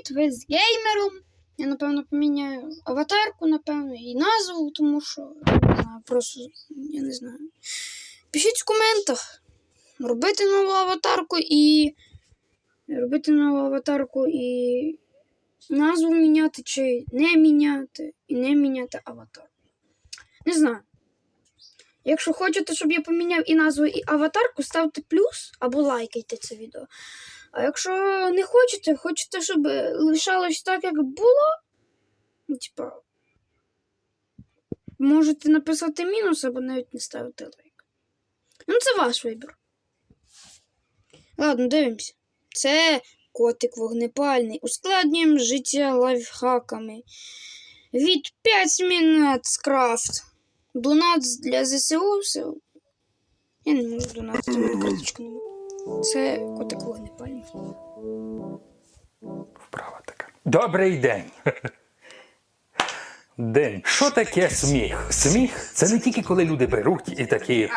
привіт! Ви з геймером. Я, напевно, поміняю аватарку, напевно, і назву, тому що не знаю, просто я не знаю. Пишіть в коментах. Робити нову аватарку і. Робити нову аватарку і назву міняти, чи не міняти, і не міняти аватарку. Не знаю. Якщо хочете, щоб я поміняв і назву, і аватарку, ставте плюс або лайкайте це відео. А якщо не хочете, хочете, щоб лишалось так, як було, ну, типа, можете написати мінус або навіть не ставити лайк. Ну, це ваш вибір. Ладно, дивимося. Це котик вогнепальний. Ускладнюємо життя лайфхаками. Від 5 минут скрафт. Донат для ЗСУ. Все. Я не можу донатити, у мене карточка немає. Це котик вогнепальний. Вправа така. Добрий день. День. Що таке сміх? Сміх це не тільки коли люди беруть і такі.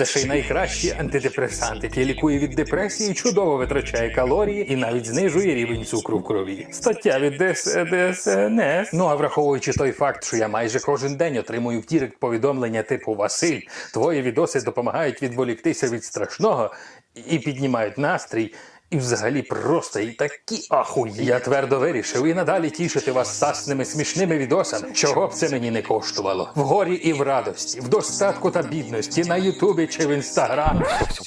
Це ще й найкращі антидепресант, який лікує від депресії, чудово витрачає калорії і навіть знижує рівень цукру в крові. Стаття від ДС... ДСНС. Ну а враховуючи той факт, що я майже кожен день отримую в Дірект повідомлення типу Василь, твої відоси допомагають відволіктися від страшного і піднімають настрій. І взагалі просто і такі ахуї. Я твердо вирішив і надалі тішити вас сасними смішними відосами, чого б це мені не коштувало. В горі і в радості, в достатку та бідності, на Ютубі чи в інстаграмі.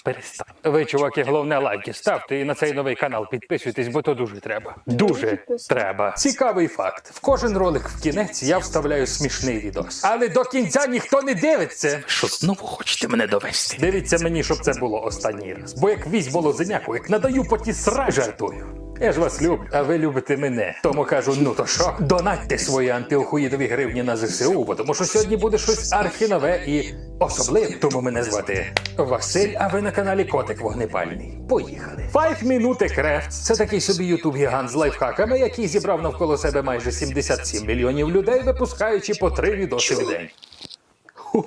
Перестань. Ви, чуваки, головне лайки ставте і на цей новий канал підписуйтесь, бо то дуже треба. Дуже треба. Цікавий факт. В кожен ролик в кінець я вставляю смішний відос. Але до кінця ніхто не дивиться. Що знову хочете мене довести? Дивіться мені, щоб це було останній раз. Бо як візь волозеняку, як надаю по ті жартую. Я ж вас люблю, а ви любите мене. Тому кажу, ну то що? Донатьте свої антиохуїдові гривні на ЗСУ, бо тому що сьогодні буде щось архінове і особливе. Тому мене звати Василь, а ви на каналі Котик Вогнепальний. Поїхали. Five Minute Craft – це такий собі ютуб гігант з лайфхаками, який зібрав навколо себе майже 77 мільйонів людей, випускаючи по три відоси в день.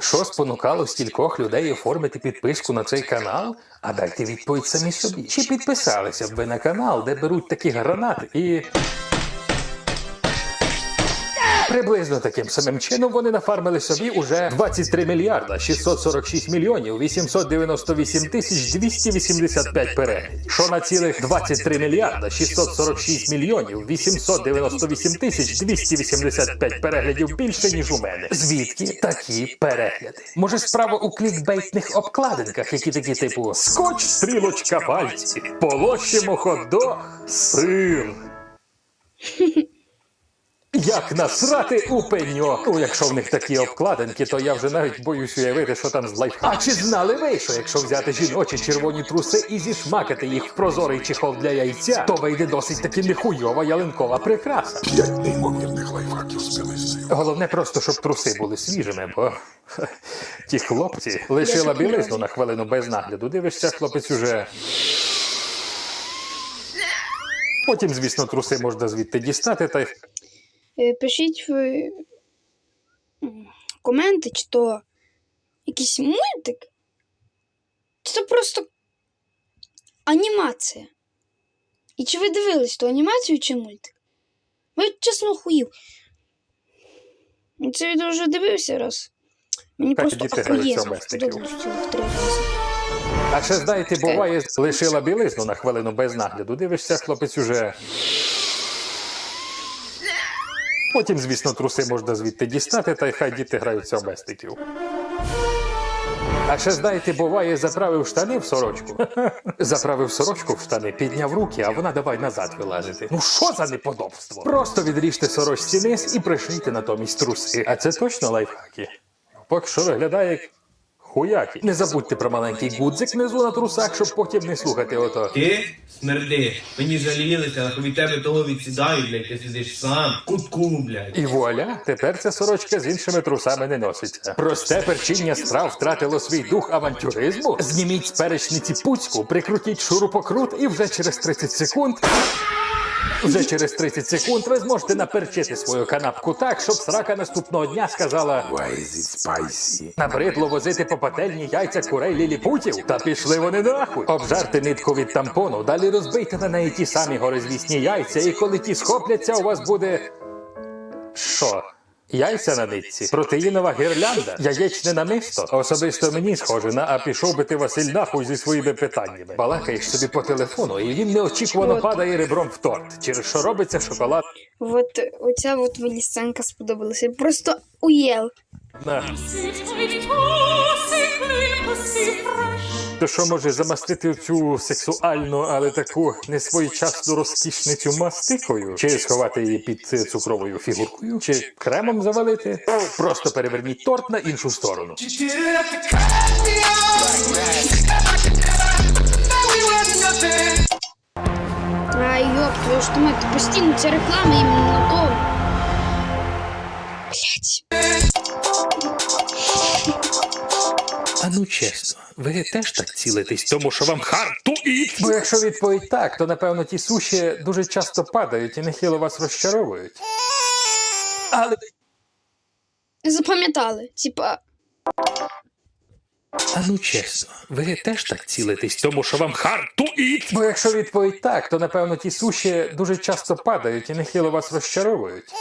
Що спонукало стількох людей оформити підписку на цей канал? А дайте відповідь самі собі. Чи підписалися б ви на канал, де беруть такі гранати і. Приблизно таким самим чином вони нафармили собі уже 23 мільярда 646 мільйонів 898 тисяч 285 переглядів. Що на цілих 23 мільярда 646 мільйонів 898 тисяч 285 переглядів більше, ніж у мене. Звідки такі перегляди? Може, справа у клікбейтних обкладинках, які такі типу скотч, стрілочка, пальці, полощимо хот-дог, сир. Як насрати у пеньок? Ну, якщо в них такі обкладинки, то я вже навіть боюсь уявити, що там з лайфхаком. А чи знали ви, що якщо взяти жіночі червоні труси і зішмакати їх в прозорий чехол для яйця, то вийде досить таки нехуйова ялинкова прикраса. П'ять неймовірних лайфхаків з білизни. Головне просто, щоб труси були свіжими, бо ті хлопці лишила білизну на хвилину без нагляду. Дивишся, хлопець уже. Потім, звісно, труси можна звідти дістати та й Пишіть в коменти, чи то якийсь мультик, чи то просто анімація. І чи ви дивились ту анімацію чи мультик? Ви чесно хуїв. Це відео вже дивився раз. Мені Хай просто ахуєзно сподобалось цілих три рази. А ще знаєте, буває, лишила білизну на хвилину без нагляду. Дивишся, хлопець уже. Потім, звісно, труси можна звідти дістати, та й хай діти граються в местиків. А ще знаєте, буває, заправив штани в сорочку. Заправив сорочку в штани, підняв руки, а вона давай назад вилазити. Ну що за неподобство? Просто відріжте сорочці низ і пришийте натомість труси. А це точно лайфхаки. Поки що виглядає як хуяки. Не забудьте про маленький гудзик внизу на трусах, щоб потім не слухати ото. Ти смерди, мені жалілися, а від тебе того відсідають, блядь, ти сидиш сам, в кутку, блядь. І вуаля, тепер ця сорочка з іншими трусами не носиться. Просте перчиння страв втратило свій дух авантюризму. Зніміть з перечниці пуцьку, прикрутіть шурупокрут і вже через 30 секунд. Вже через 30 секунд ви зможете наперчити свою канапку так, щоб срака наступного дня сказала. Why is it spicy? Набридло возити по пательні яйця курей ліліпутів. Та пішли вони нахуй. Обжарте нитку від тампону, далі розбийте на неї ті самі горизвісні яйця, і коли ті схопляться, у вас буде. Що? Яйця на нитці, протеїнова гірлянда, яєчне намисто. Особисто мені схоже на а пішов би ти Василь нахуй зі своїми питаннями. Балакаєш собі по телефону, і він неочікувано падає ребром в торт, через що робиться шоколад. От оця от мені сценка сподобалася. Просто уєл. На. То що може замастити цю сексуальну, але таку несвоєчасну розкішницю мастикою? Чи сховати її під цукровою фігуркою? Чи кремом завалити? Просто переверніть торт на іншу сторону. Ай, йоп, твою ж мать, постійно ця реклама іменно на то. Блять. А ну чесно, ви теж так цілитесь, тому що вам харту і. Бо якщо відповідь так, то напевно ті суші дуже часто падають і нехило вас розчаровують. Але Запам'ятали. Типа, А ну чесно, ви теж так цілитесь, тому що вам харту і. Бо якщо відповідь так, то напевно ті суші дуже часто падають і нехило вас розчаровують.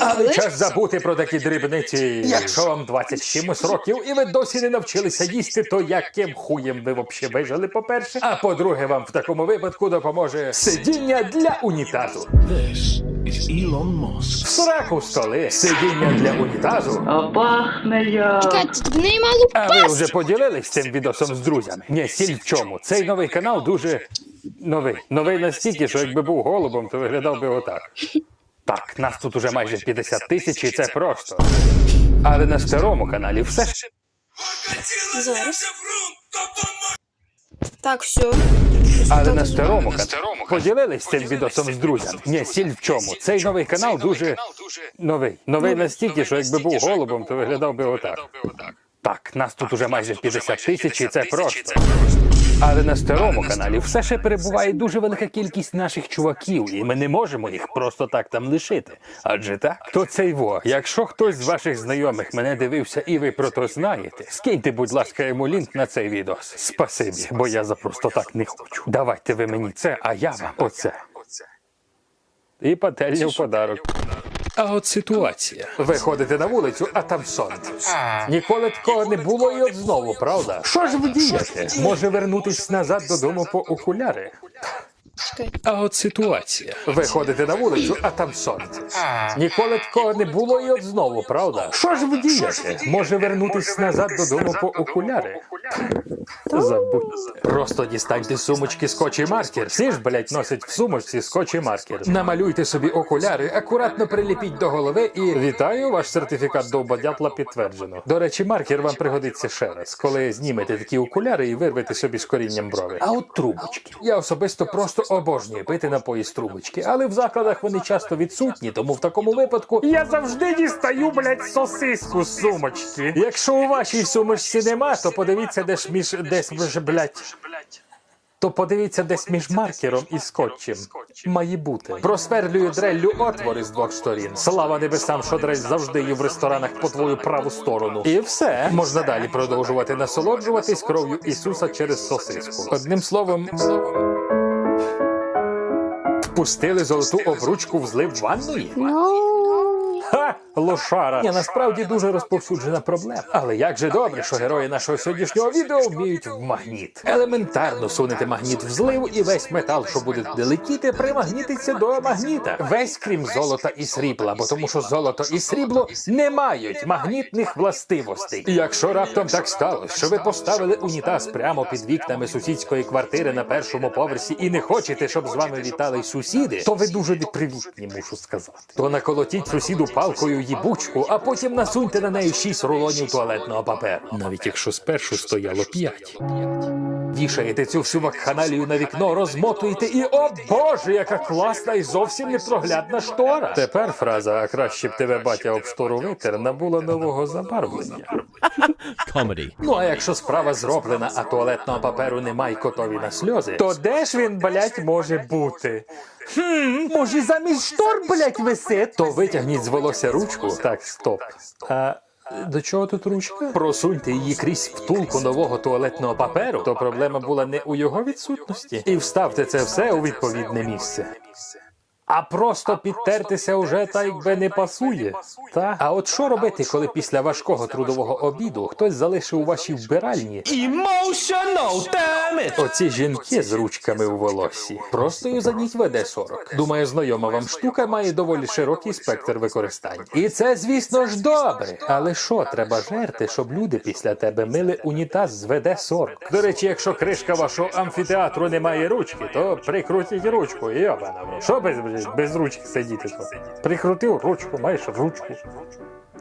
Але час забути про такі дрібниці. Якщо вам 20 чимось років і ви досі не навчилися їсти, то яким хуєм ви взагалі вижили, по-перше. А по-друге, вам в такому випадку допоможе сидіння для унітазу. Musk. В сраку столи сидіння для унітазу. А пахне як. Чекайте, тут в неї мало А ви вже поділились цим відосом з друзями? Ні, сіль в чому. Цей новий канал дуже новий. Новий настільки, що якби був голубом, то виглядав би отак. Так, нас тут уже майже 50 тисяч, і це просто. Але на старому каналі все ж Зараз. Так, все. Але на старому каналі поділились цим відосом з друзями. Ні, сіль в чому. Цей новий канал дуже новий. Новий настільки, що якби був голубом, то виглядав би отак. Так, нас тут уже майже 50 тисяч, і це просто. Але на старому каналі все ще перебуває дуже велика кількість наших чуваків, і ми не можемо їх просто так там лишити. Адже так, то цей во. Якщо хтось з ваших знайомих мене дивився і ви про то знаєте, скиньте, будь ласка, йому лінк на цей відос. Спасибі, бо я за просто так не хочу. Давайте ви мені це, а я вам оце. І пательня в подарок. А от ситуація. Ви ходите на вулицю, а там сон. Ніколи такого не було і от знову, правда? Що ж вдіяти? Може вернутись назад додому по окуляри? А от ситуація. Ви ходите на вулицю, а там сонце. Ніколи такого не було і от знову, правда? Що ж вдіяти? Може вернутись назад додому по окуляри? Забудьте. Просто дістаньте з сумочки скотч і маркер. Всі ж, блять, носять в сумочці скотч і маркер. Намалюйте собі окуляри, акуратно приліпіть до голови і вітаю, ваш сертифікат довбодятла підтверджено. До речі, маркер вам пригодиться ще раз, коли знімете такі окуляри і вирвете собі з корінням брови. А от трубочки. Я особисто просто обожнюю пити напої з трубочки, але в закладах вони часто відсутні, тому в такому випадку я завжди дістаю, блять, сосиску з сумочки. Якщо у вашій сумочці нема, то подивіться, де ж між десь ж, блять. То подивіться десь між маркером і скотчем. Має бути. Просверлюю дреллю отвори з двох сторін. Слава небесам, що дрель завжди є в ресторанах по твою праву сторону. І все. Можна далі продовжувати насолоджуватись кров'ю Ісуса через сосиску. Одним словом. Впустили золоту обручку в злив ванної? Ха! Лошара. Ні, насправді дуже розповсюджена проблема. Але як же добре, що герої нашого сьогоднішнього відео вміють в магніт. Елементарно сунете магніт в злив, і весь метал, що буде туди летіти, примагнітиться до магніта. Весь крім золота і срібла, бо тому що золото і срібло не мають магнітних властивостей. І якщо раптом так сталося, що ви поставили унітаз прямо під вікнами сусідської квартири на першому поверсі і не хочете, щоб з вами вітали сусіди, то ви дуже непривітні, мушу сказати. То наколотіть сусіду палкою їбучку, а потім насуньте на неї шість рулонів туалетного паперу. Навіть якщо спершу стояло п'ять. Вішаєте цю всю вакханалію на вікно, розмотуєте і о боже, яка класна і зовсім непроглядна штора. Тепер фраза, а краще б тебе батя об штору витер, набула нового забарвлення. Comedy. Ну а якщо справа зроблена, а туалетного паперу немає котові на сльози, то де ж він, блять, може бути? Хм, може замість штор, блять, висить? То витягніть з волосся ручку. Так, стоп. А до чого тут ручка? Просуньте її крізь втулку нового туалетного паперу, то проблема була не у його відсутності. І вставте це все у відповідне місце. А просто підтертися уже та якби не пасує. Та? А от що робити, коли після важкого трудового обіду хтось залишив у вашій вбиральні Emotional damage! Оці жінки з ручками у волоссі. Просто юзаніть ВД-40. Думаю, знайома вам штука має доволі широкий спектр використань. І це, звісно ж, добре. Але що треба жерти, щоб люди після тебе мили унітаз з ВД-40? До речі, якщо кришка вашого амфітеатру не має ручки, то прикрутіть ручку. Йобана. Що без, без ручки сидіти? Прикрутив ручку, маєш ручку.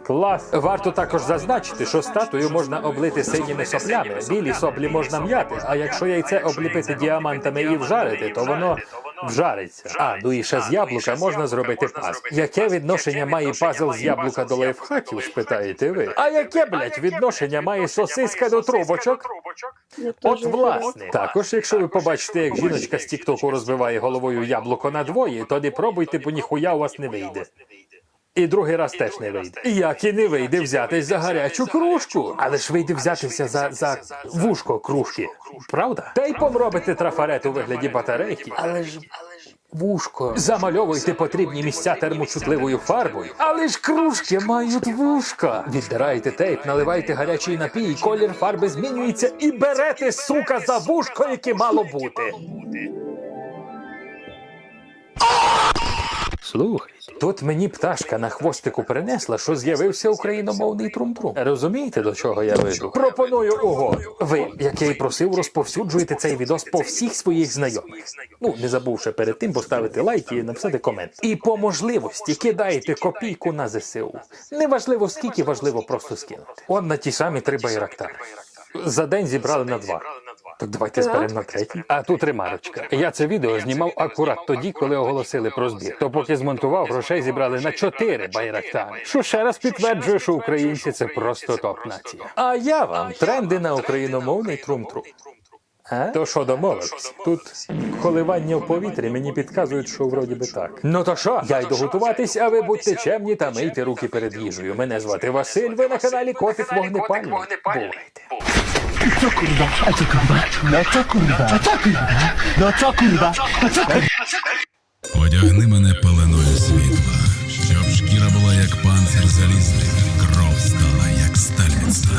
Клас. Варто також зазначити, що статую можна облити синіми соплями. Білі соплі можна м'яти, а якщо яйце обліпити діамантами і вжарити, то воно вжариться. А, ну і ще з яблука можна зробити паз. Яке відношення має пазл з яблука до лайфхаків, спитаєте ви? А яке, блять, відношення має сосиска до трубочок? От власне. Також, якщо ви побачите, як жіночка з Тіктоку розбиває головою яблуко надвоє, то не пробуйте, бо ніхуя у вас не вийде. І другий раз теж не вийде. Як і не вийде взятись за гарячу кружку. Але ж вийде взятися за, за вушко кружки. Правда? Та й помробите трафарет у вигляді батарейки. Але ж. Вушко. Замальовуйте потрібні місця термочутливою фарбою. Але ж кружки мають вушка. Віддираєте тейп, наливаєте гарячий напій, колір фарби змінюється і берете, сука, за вушко, яке мало бути. Слухайте, тут мені пташка на хвостику принесла, що з'явився україномовний трум-трум. Розумієте, до чого я веду? Пропоную угоду. Ви, як я й просив, розповсюджуєте цей відос по всіх своїх знайомих. Ну, не забувши перед тим поставити лайк і написати комент. І по можливості кидаєте копійку на ЗСУ. Неважливо скільки, важливо просто скинути. Он на ті самі три байрактари. За день зібрали на два. Так давайте зберемо на третій. А тут ремарочка. Я це відео знімав акурат тоді, коли оголосили про збір. То поки змонтував, грошей зібрали на чотири байрактари. Що ще раз підтверджує, що українці це просто топ нація. А я вам тренди на україномовний трум-трум. А? То що домовились? Тут коливання в повітрі мені підказують, що вроді би так. Ну то що, я йду готуватись, а ви будьте чемні та мийте руки перед їжею. Мене звати Василь. Ви на каналі Котик Вогнепальний. Бувайте. Одягни мене пеленою світла, щоб шкіра була як панцир залізний, кров стала як стальниця,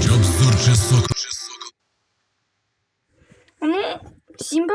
щоб сурче сок. Ну, всім.